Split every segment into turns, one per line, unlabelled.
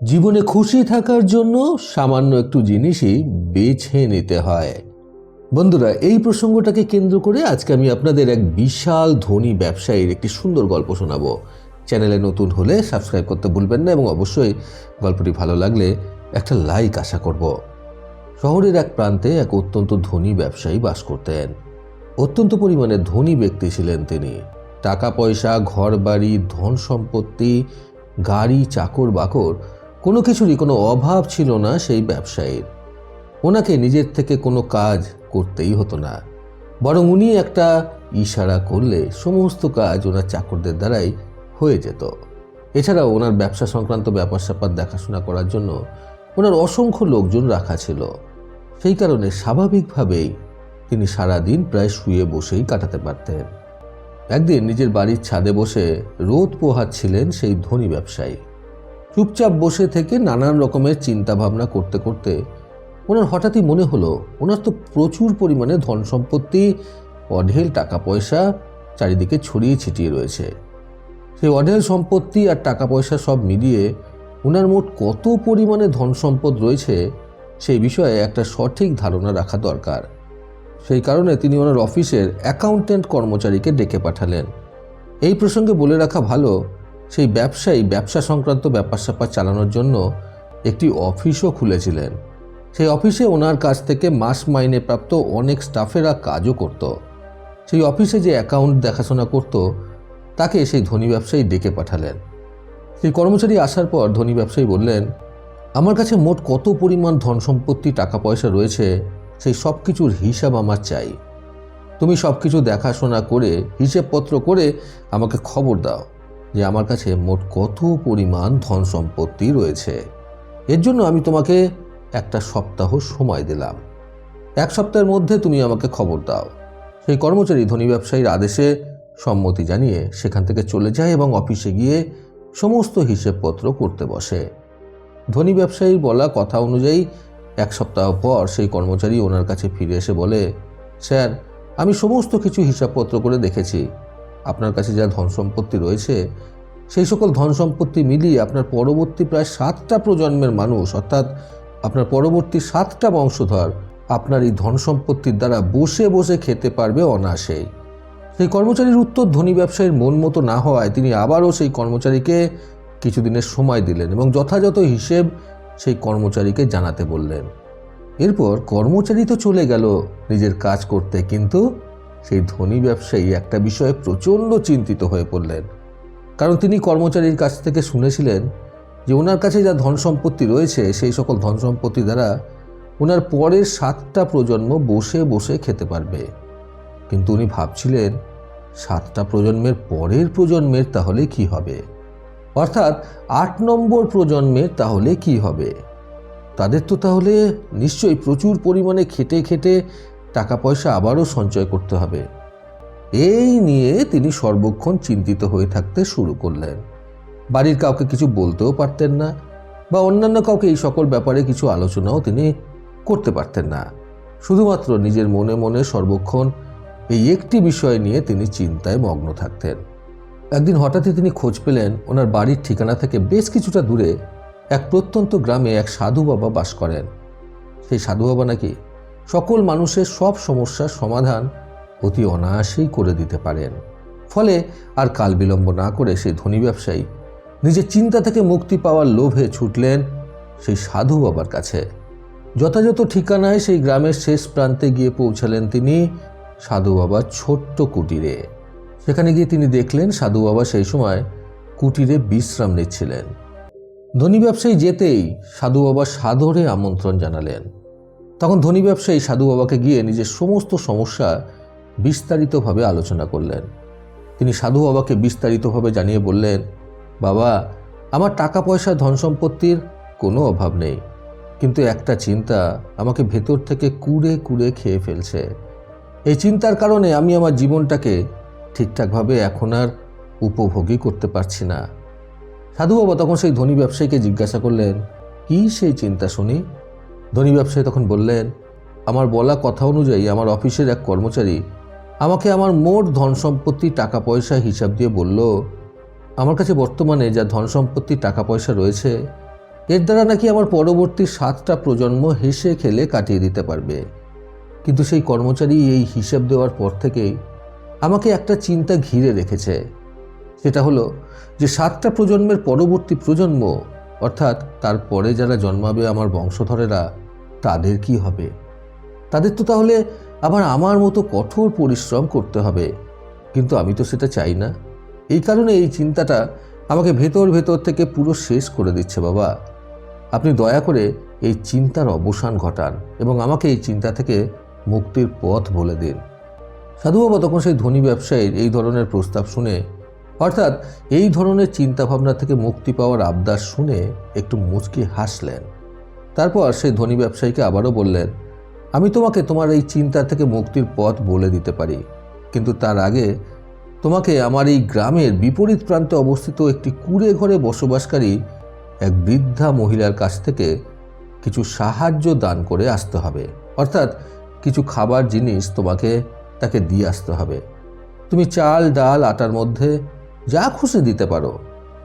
জীবনে খুশি থাকার জন্য সামান্য একটু জিনিসই বেছে নিতে হয়। বন্ধুরা, এই প্রসঙ্গটাকে কেন্দ্র করে আজকে আমি আপনাদের এক বিশাল ধনী ব্যবসায়ীর একটি সুন্দর গল্প শোনাবো। চ্যানেলে নতুন হলে সাবস্ক্রাইব করতে ভুলবেন না এবং অবশ্যই গল্পটি ভালো লাগলে একটা লাইক আশা করব। শহরের এক প্রান্তে এক অত্যন্ত ধনী ব্যবসায়ী বাস করতেন। অত্যন্ত পরিমাণে ধনী ব্যক্তি ছিলেন তিনি। টাকা পয়সা ঘর বাড়ি ধন সম্পত্তি গাড়ি চাকর বাকর কোনো কিছুরই কোনো অভাব ছিল না সেই ব্যবসায়ীর। ওনাকে নিজের থেকে কোনো কাজ করতেই হতো না। বরং উনি একটা ইশারা করলে সমস্ত কাজ ওনার চাকরদের দ্বারাই হয়ে যেত। এছাড়াও ওনার ব্যবসা সংক্রান্ত ব্যাপার স্যাপার দেখাশোনা করার জন্য ওনার অসংখ্য লোকজন রাখা ছিল। সেই কারণে স্বাভাবিকভাবেই তিনি সারাদিন প্রায় শুয়ে বসেই কাটাতে পারতেন। একদিন নিজের বাড়ির ছাদে বসে রোদ পোহাচ্ছিলেন সেই ধনী ব্যবসায়ী। চুপচাপ বসে থেকে নানান রকমের চিন্তা ভাবনা করতে করতে ওনার হঠাৎই মনে হলো, ওনার তো প্রচুর পরিমাণে ধন সম্পত্তি, অঢেল টাকা পয়সা চারিদিকে ছড়িয়ে ছিটিয়ে রয়েছে। সেই অঢেল সম্পত্তি আর টাকা পয়সা সব মিলিয়ে ওনার মোট কত পরিমাণে ধন সম্পদ রয়েছে সেই বিষয়ে একটা সঠিক ধারণা রাখা দরকার। সেই কারণে তিনি ওনার অফিসের অ্যাকাউন্ট্যান্ট কর্মচারীকে ডেকে পাঠালেন। এই প্রসঙ্গে বলে রাখা ভালো সেই ব্যবসায়ী ব্যবসা সংক্রান্ত ব্যাপার স্যাপার চালানোর জন্য একটি অফিসও খুলেছিলেন। সেই অফিসে ওনার কাছ থেকে মাস মাইনে প্রাপ্ত অনেক স্টাফেরা কাজও করত। সেই অফিসে যে অ্যাকাউন্ট দেখাশোনা করত, তাকে সেই ধনী ব্যবসায়ী ডেকে পাঠালেন। সেই কর্মচারী আসার পর ধনী ব্যবসায়ী বললেন, আমার কাছে মোট কত পরিমাণ ধন সম্পত্তি, টাকা পয়সা রয়েছে, সেই সব কিছুর হিসাব আমার চাই। তুমি সব কিছু দেখাশোনা করে, হিসেবপত্র করে আমাকে খবর দাও। যে আমার কাছে মোট কত পরিমাণ ধন সম্পত্তি রয়েছে। এর জন্য আমি তোমাকে একটা সপ্তাহ সময় দিলাম। এক সপ্তাহের মধ্যে তুমি আমাকে খবর দাও। সেই কর্মচারী ধনী ব্যবসায়ীর আদেশে সম্মতি জানিয়ে সেখান থেকে চলে যায় এবং অফিসে গিয়ে সমস্ত হিসেবপত্র করতে বসে। ধনী ব্যবসায়ীর বলা কথা অনুযায়ী এক সপ্তাহ পর সেই কর্মচারী ওনার কাছে ফিরে এসে বলে, স্যার, আমি সমস্ত কিছু হিসাবপত্র করে দেখেছি। আপনার কাছে যা ধন সম্পত্তি রয়েছে, সেই সকল ধন সম্পত্তি মিলিয়ে আপনার পরবর্তী প্রায় সাতটা প্রজন্মের মানুষ, অর্থাৎ আপনার পরবর্তী সাতটা বংশধর, আপনার এই ধন সম্পত্তির দ্বারা বসে বসে খেতে পারবে অনায়াসেই। সেই কর্মচারীর উত্তর ধনী ব্যবসায়ীর মন মতো না হওয়ায় তিনি আবারও সেই কর্মচারীকে কিছুদিনের সময় দিলেন এবং যথাযথ হিসেব সেই কর্মচারীকে জানাতে বললেন। এরপর কর্মচারী তো চলে গেল নিজের কাজ করতে, কিন্তু সেই ধনী ব্যবসায়ী একটা বিষয়ে প্রচণ্ড চিন্তিত হয়ে পড়লেন। কারণ তিনি কর্মচারীর কাছ থেকে শুনেছিলেন যে ওনার কাছে যা ধন সম্পত্তি রয়েছে, সেই সকল ধন সম্পত্তি দ্বারা ওনার পরের সাতটা প্রজন্ম বসে বসে খেতে পারবে। কিন্তু উনি ভাবছিলেন, সাতটা প্রজন্মের পরের প্রজন্মের তাহলে কি হবে? অর্থাৎ আট নম্বর প্রজন্মের তাহলে কি হবে? তাদের তো তাহলে নিশ্চয়ই প্রচুর পরিমাণে খেটে খেটে টাকা পয়সা আবারও সঞ্চয় করতে হবে। এই নিয়ে তিনি সর্বক্ষণ চিন্তিত হয়ে থাকতে শুরু করলেন। বাড়ির কাউকে কিছু বলতেও পারতেন না বা অন্যান্য কাউকে এই সকল ব্যাপারে কিছু আলোচনাও তিনি করতে পারতেন না। শুধুমাত্র নিজের মনে মনে সর্বক্ষণ এই একটি বিষয় নিয়ে তিনি চিন্তায় মগ্ন থাকতেন। একদিন হঠাৎই তিনি খোঁজ পেলেন ওনার বাড়ির ঠিকানা থেকে বেশ কিছুটা দূরে এক প্রত্যন্ত গ্রামে এক সাধু বাবা বাস করেন। সেই সাধু বাবা নাকি সকল মানুষের সব সমস্যার সমাধান অতি অনায়াসেই করে দিতে পারেন। ফলে আর কাল বিলম্ব না করে সেই ধনী ব্যবসায়ী নিজের চিন্তা থেকে মুক্তি পাওয়ার লোভে ছুটলেন সেই সাধু বাবার কাছে। যথাযথ ঠিকানায় সেই গ্রামের শেষ প্রান্তে গিয়ে পৌঁছালেন তিনি সাধু বাবার ছোট্ট কুটিরে। সেখানে গিয়ে তিনি দেখলেন সাধু বাবা সেই সময় কুটিরে বিশ্রাম নিচ্ছিলেন। ধনী ব্যবসায়ী যেতেই সাধু বাবা সাদরে আমন্ত্রণ জানালেন। তখন ধনী ব্যবসায়ী সাধু বাবাকে গিয়ে নিজের সমস্ত সমস্যা বিস্তারিতভাবে আলোচনা করলেন। তিনি সাধু বাবাকে বিস্তারিতভাবে জানিয়ে বললেন, বাবা, আমার টাকা পয়সা ধন সম্পত্তির কোনো অভাব নেই, কিন্তু একটা চিন্তা আমাকে ভেতর থেকে কুড়ে কুড়ে খেয়ে ফেলছে। এই চিন্তার কারণে আমি আমার জীবনটাকে ঠিকঠাকভাবে এখন আর উপভোগই করতে পারছি না। সাধু বাবা তখন সেই ধনী ব্যবসায়ীকে জিজ্ঞাসা করলেন, কি সেই চিন্তা শুনি? ধনী ব্যবসায়ী তখন বললেন, আমার বলা কথা অনুযায়ী আমার অফিসের এক কর্মচারী আমাকে আমার মোট ধন সম্পত্তি, টাকা পয়সা হিসাব দিয়ে বলল, আমার কাছে বর্তমানে যা ধন সম্পত্তি, টাকা পয়সা রয়েছে, এর দ্বারা নাকি আমার পরবর্তী সাতটা প্রজন্ম হেসে খেলে কাটিয়ে দিতে পারবে। কিন্তু সেই কর্মচারী এই হিসেব দেওয়ার পর থেকেই আমাকে একটা চিন্তা ঘিরে রেখেছে। সেটা হলো যে সাতটা প্রজন্মের পরবর্তী প্রজন্ম, অর্থাৎ তারপরে যারা জন্মাবে আমার বংশধরেরা তাদের কি হবে? তাদের তো তাহলে আবার আমার মতো কঠোর পরিশ্রম করতে হবে। কিন্তু আমি তো সেটা চাই না। এই কারণে এই চিন্তাটা আমাকে ভেতর ভেতর থেকে পুরো শেষ করে দিচ্ছে বাবা। আপনি দয়া করে এই চিন্তার অবসান ঘটান এবং আমাকে এই চিন্তা থেকে মুক্তির পথ বলে দিন। সাধু বাবা তখন সেই ধনী ব্যবসায়ীর এই ধরনের প্রস্তাব শুনে, অর্থাৎ এই ধরনের চিন্তাভাবনা থেকে মুক্তি পাওয়ার আবদার শুনে একটু মুচকি হাসলেন। তারপর সেই ধনী ব্যবসায়ীকে আবারও বললেন, আমি তোমাকে তোমার এই চিন্তা থেকে মুক্তির পথ বলে দিতে পারি, কিন্তু তার আগে তোমাকে আমার এই গ্রামের বিপরীত প্রান্তে অবস্থিত একটি কুড়ে ঘরে বসবাসকারী এক বৃদ্ধা মহিলার কাছ থেকে কিছু সাহায্য দান করে আসতে হবে। অর্থাৎ কিছু খাবার জিনিস তোমাকে তাকে দিয়ে আসতে হবে। তুমি চাল, ডাল, আটার মধ্যে যা খুশি দিতে পারো।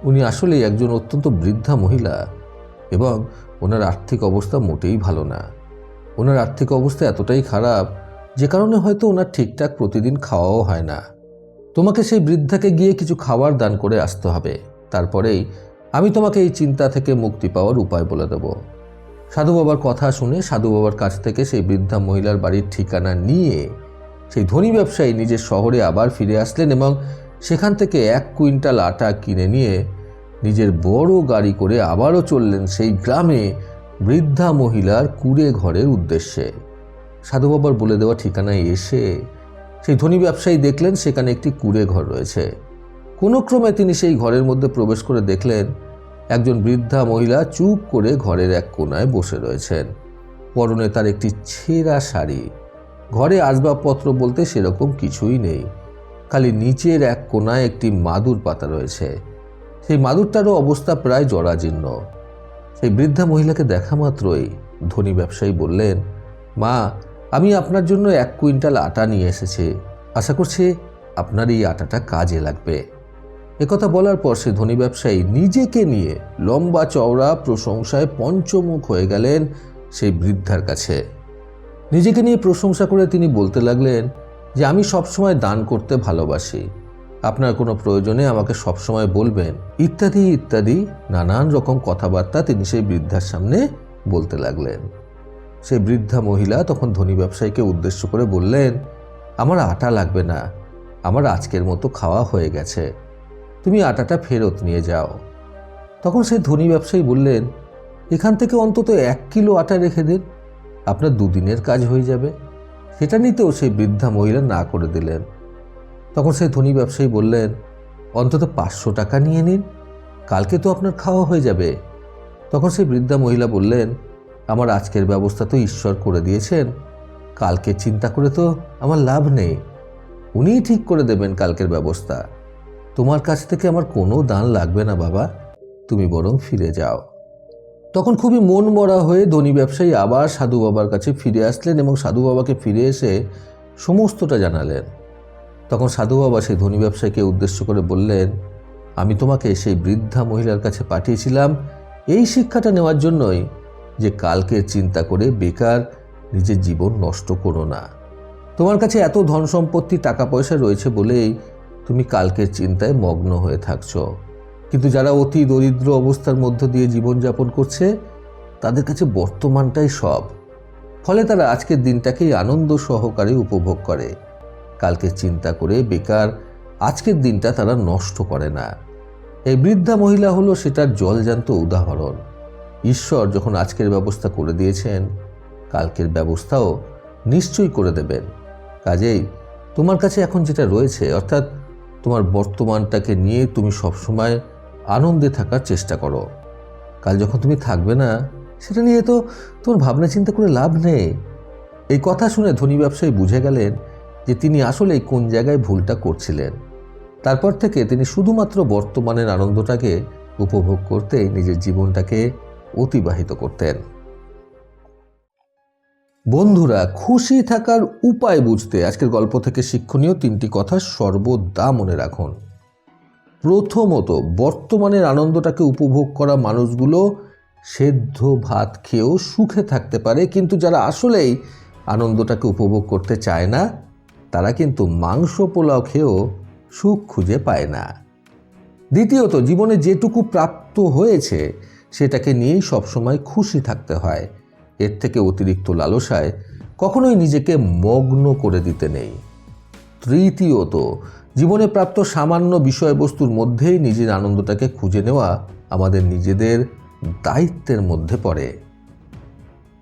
উনি আসলেই একজন অত্যন্ত বৃদ্ধা মহিলা। এবং ওনার আর্থিক অবস্থা মোটেই ভালো না। ওনার আর্থিক অবস্থা এতটাই খারাপ যে কারণে হয়তো ওনার ঠিকঠাক প্রতিদিন খাওয়াও হয় না। তোমাকে সেই বৃদ্ধাকে গিয়ে কিছু খাবার দান করে আসতে হবে। তারপরেই আমি তোমাকে এই চিন্তা থেকে মুক্তি পাওয়ার উপায় বলে দেব। সাধু বাবার কথা শুনে সাধু বাবার কাছ থেকে সেই বৃদ্ধা মহিলার বাড়ির ঠিকানা নিয়ে সেই ধনী ব্যবসায়ী নিজের শহরে আবার ফিরে আসলেন এবং সেখান থেকে এক কুইন্টাল আটা কিনে নিয়ে নিজের বড় গাড়ি করে আবারও চললেন সেই গ্রামে বৃদ্ধা মহিলার কুড়ে ঘরের উদ্দেশ্যে। সাধু বাবার বলে দেওয়া ঠিকানায় এসে সেই ধনী ব্যবসায়ী দেখলেন সেখানে একটি কুড়ে ঘর রয়েছে। কোনো ক্রমে তিনি সেই ঘরের মধ্যে প্রবেশ করে দেখলেন একজন বৃদ্ধা মহিলা চুপ করে ঘরের এক কোনায় বসে রয়েছেন। পরনে তার একটি ছেঁড়া শাড়ি। ঘরে আসবাবপত্র বলতে সেরকম কিছুই নেই। খালি নিচের এক কোনায় একটি মাদুর পাতা রয়েছে। সেই মাদুরটারও অবস্থা প্রায় জরাজীর্ণ। সেই বৃদ্ধা মহিলাকে দেখা মাত্রই ধনী ব্যবসায়ী বললেন, মা, আমি আপনার জন্য এক কুইন্টাল আটা নিয়ে এসেছি। আশা করছি আপনার এই আটাটা কাজে লাগবে। একথা বলার পর সে ধনী ব্যবসায়ী নিজেকে নিয়ে লম্বা চওড়া প্রশংসায় পঞ্চমুখ হয়ে গেলেন সেই বৃদ্ধার কাছে। নিজেকে নিয়ে প্রশংসা করে তিনি বলতে লাগলেন যে, আমি সবসময় দান করতে ভালোবাসি। আপনার কোনো প্রয়োজনে আমাকে সবসময় বলবেন। ইত্যাদি ইত্যাদি, নানান রকম কথাবার্তা তিনি সেই বৃদ্ধার সামনে বলতে লাগলেন। সেই বৃদ্ধা মহিলা তখন ধনী ব্যবসায়ীকে উদ্দেশ্য করে বললেন, আমার আটা লাগবে না। আমার আজকের মতো খাওয়া হয়ে গেছে। তুমি আটাটা ফেরত নিয়ে যাও। তখন সেই ধনী ব্যবসায়ী বললেন, এখান থেকে অন্তত এক কিলো আটা রেখে দিন। আপনার দুদিনের কাজ হয়ে যাবে। সেটা নিতেও সেই বৃদ্ধা মহিলা না করে দিলেন। তখন সেই ধনী ব্যবসায়ী বললেন, অন্তত পাঁচশো টাকা নিয়ে নিন, কালকে তো আপনার খাওয়া হয়ে যাবে। তখন সেই বৃদ্ধা মহিলা বললেন, আমার আজকের ব্যবস্থা তো ঈশ্বর করে দিয়েছেন, কালকে চিন্তা করে তো আমার লাভ নেই। উনিই ঠিক করে দেবেন কালকের ব্যবস্থা। তোমার কাছ থেকে আমার কোনো দান লাগবে না বাবা, তুমি বরং ফিরে যাও। তখন খুবই মন মরা হয়ে ধনী ব্যবসায়ী আবার সাধু বাবার কাছে ফিরে আসলেন এবং সাধু বাবাকে ফিরে এসে সমস্তটা জানালেন। তখন সাধু বাবা সেই ধনী ব্যবসায়ীকে উদ্দেশ্য করে বললেন, আমি তোমাকে সেই বৃদ্ধা মহিলার কাছে পাঠিয়েছিলাম। এই শিক্ষাটা নেওয়ার জন্যই যে কালকের চিন্তা করে বেকার নিজের জীবন নষ্ট করো না। তোমার কাছে এত ধন সম্পত্তি, টাকা পয়সা রয়েছে বলেই তুমি কালকের চিন্তায় মগ্ন হয়ে থাকছো। কিন্তু যারা অতি দরিদ্র অবস্থার মধ্য দিয়ে জীবনযাপন করছে, তাদের কাছে বর্তমানটাই সব। ফলে তারা আজকের দিনটাকেই আনন্দ সহকারে উপভোগ করে। কালকে চিন্তা করে বেকার, আজকের দিনটা তারা নষ্ট করে না। এই বৃদ্ধা মহিলা হলো সেটার জলজান্ত উদাহরণ। ঈশ্বর যখন আজকের ব্যবস্থা করে দিয়েছেন, কালকের ব্যবস্থাও নিশ্চয়ই করে দেবেন। কাজেই তোমার কাছে এখন যেটা রয়েছে, অর্থাৎ তোমার বর্তমানটাকে নিয়ে তুমি সবসময় আনন্দে থাকার চেষ্টা করো। কাল যখন তুমি থাকবে না, সেটা নিয়ে তো তোমার ভাবনা চিন্তা করে লাভ নেই। এই কথা শুনে ধনী ব্যবসায়ী বুঝে গেলেন যে তিনি আসলে কোন জায়গায় ভুলটা করছিলেন। তারপর থেকে তিনি শুধুমাত্র বর্তমানের আনন্দটাকে উপভোগ করতে নিজের জীবনটাকে অতিবাহিত করতেন। বন্ধুরা, খুশি থাকার উপায় বুঝতে আজকের গল্প থেকে শিক্ষণীয় তিনটি কথা সর্বদা মনে রাখুন। প্রথমত, বর্তমানের আনন্দটাকে উপভোগ করা মানুষগুলো সেদ্ধ ভাত খেয়েও সুখে থাকতে পারে, কিন্তু যারা আসলেই আনন্দটাকে উপভোগ করতে চায় না তারা কিন্তু মাংস পোলাও খেয়েও সুখ খুঁজে পায় না। দ্বিতীয়ত, জীবনে যেটুকু প্রাপ্ত হয়েছে, সেটাকে নিয়েই সবসময় খুশি থাকতে হয়। এর থেকে অতিরিক্ত লালসায় কখনোই নিজেকে মগ্ন করে দিতে নেই। তৃতীয়ত, জীবনে প্রাপ্ত সামান্য বিষয়বস্তুর মধ্যেই নিজের আনন্দটাকে খুঁজে নেওয়া আমাদের নিজেদের দায়িত্বের মধ্যে পড়ে।